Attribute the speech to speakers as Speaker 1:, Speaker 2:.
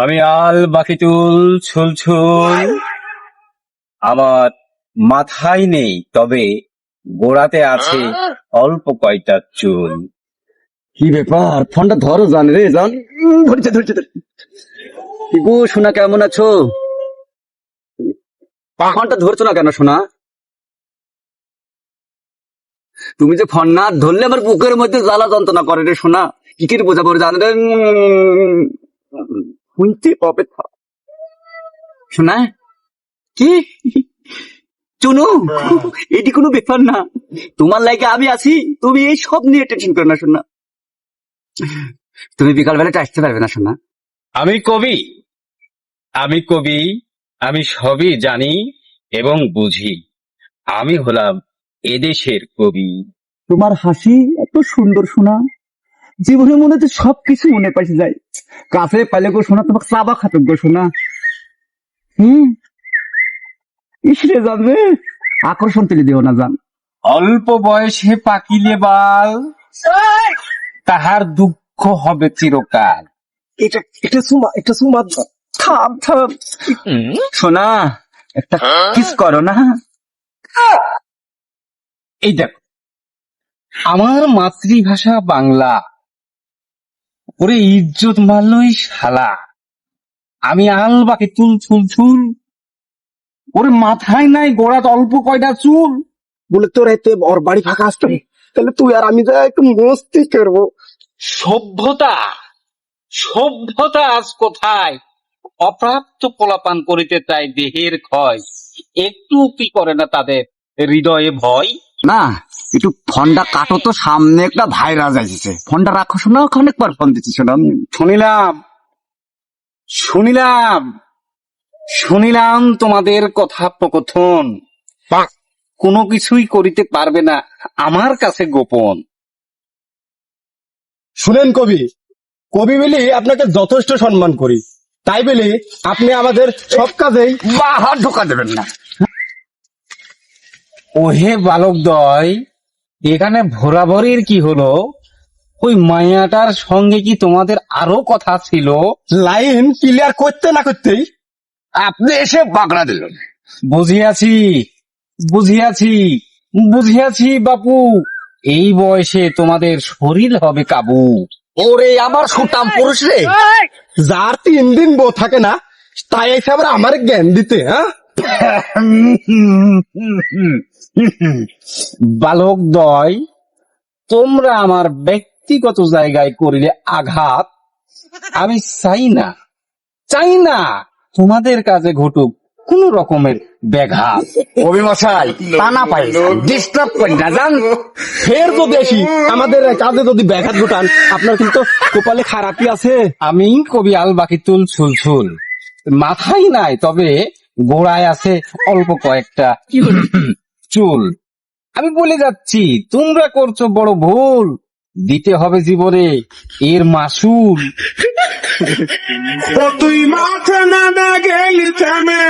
Speaker 1: আমি আল বাকিতুল ছুল ছুল আমার মাথায় নেই তবে গোড়াতে আছে অল্প কয়টা চুল।
Speaker 2: কি ব্যাপার? ফোনটা ধরো জান রে জান। ধরছে ধরছে ধরছে। কি গো সোনা কেমন আছো? ফোনটা ধরছো না কেন সোনা? তুমি যে ফোন না ধরলে আমার বুকের মধ্যে জ্বালা যন্ত্রণা করে রে সোনা। কি করে বোঝাবো জান রে? শুনতে পাবে শোনা কি? চুনু এটি কোনো ব্যাপার না। তোমার লাগে আমি আছি তুমি এই সব নিয়ে টেনশন করো না শোনা। তুমি বিকাল বেলাটা আসতে পারবে না শোনা।
Speaker 1: আমি কবি। আমি কবি আমি সবই জানি এবং বুঝি। আমি হলাম এদেশের কবি।
Speaker 3: তোমার হাসি এত সুন্দর শোনা। জীবনে মনে তো সবকিছু মনে পাইছে যায়। কাছে পাইলে গো শোনা তোমাকে চাবা খাতুক গো শোনা। হম? ইসরে জানবে আকর্ষণ তুলে দিও না জান
Speaker 1: অল্প বয়সে পাকিলে বাল তাহার দুঃখ হবে চিরকাল।
Speaker 3: এটা এটা সুমা এটা সুমা থাম থাম।
Speaker 2: শোনা একটা কিস করো না।
Speaker 1: এই দেখো আমার মাতৃভাষা বাংলা। ওরে ইজ্জত মারলই শালা। আমি আল বাকি তুল চুল চুল। ওরে মাথায় নাই গোড়াত অল্প কয়টা চুল।
Speaker 3: বলে তোর এতে ওর বাড়ি ফাঁকা আসতে তাহলে তুই আর আমি যা একটু মস্তি করব।
Speaker 1: সভ্যতা সভ্যতা আজ কোথায়? অপ্রাপ্ত পোলাপান করিতে তাই দেহের ক্ষয়। একটু কি করে না তাদের হৃদয়ে ভয়?
Speaker 2: না একটু ফোনটা কাটো তো সামনে একটা ভাইরাস আসছে। ফোনটা রাখো শোনা অনেকবার ফোন দিচ্ছি শোনা।
Speaker 1: শুনিলাম শুনিলাম শুনিলাম তোমাদের কথা প্রকথন। কোনো কিছুই করিতে পারবে না আমার কাছে গোপন।
Speaker 4: শুনেন কবি কবি বলি আপনাকে যথেষ্ট সম্মান করি। তাই বলি আপনি আমাদের সব কাজেই
Speaker 2: বাহার ঢোকা দেবেন না।
Speaker 1: ওহে বালক দয় এখানে ভোরাভরির কি হলো? ওই মায়াটার সঙ্গে কি তোমাদের আরও কথা ছিল?
Speaker 4: লাইন ক্লিয়ার করতে না করতেই
Speaker 2: আপনি এসে বাগড়া দিলেন।
Speaker 1: বুঝিয়াছি বুঝিয়াছি বুঝিয়াছি বাপু এই বয়সে তোমাদের শরীর হবে কাবু।
Speaker 2: ওরে আমার সুটাম পুরুষ রে
Speaker 4: যার তিন দিন বউ থাকে না তাই এসে আবার আমার জ্ঞান দিতে হ্যাঁ?
Speaker 1: বালক দয় তোমরা আমার ব্যক্তিগত জায়গায় করিলে আঘাত আমি চাই না চাই না তোমাদের কাজে ঘটুক কোন রকমের ব্যাঘাত।
Speaker 2: কবি মশাই টানা পাই ডিস্টার্ব করি না জান?
Speaker 4: ফের আসি আমাদের কাজে যদি ব্যাঘাত ঘটান আপনার কিন্তু কপালে খারাপই আছে।
Speaker 1: আমি কবি আল বাকিতুল ছুলছুল মাথায় নাই তবে গোড়ায় আছে অল্প কয়েকটা চুল। আমি বলে যাচ্ছি তোমরা করছ বড় ভুল। দিতে হবে জীবনে এর মাসুল।
Speaker 5: তুই মাথা না গেলি থেমে।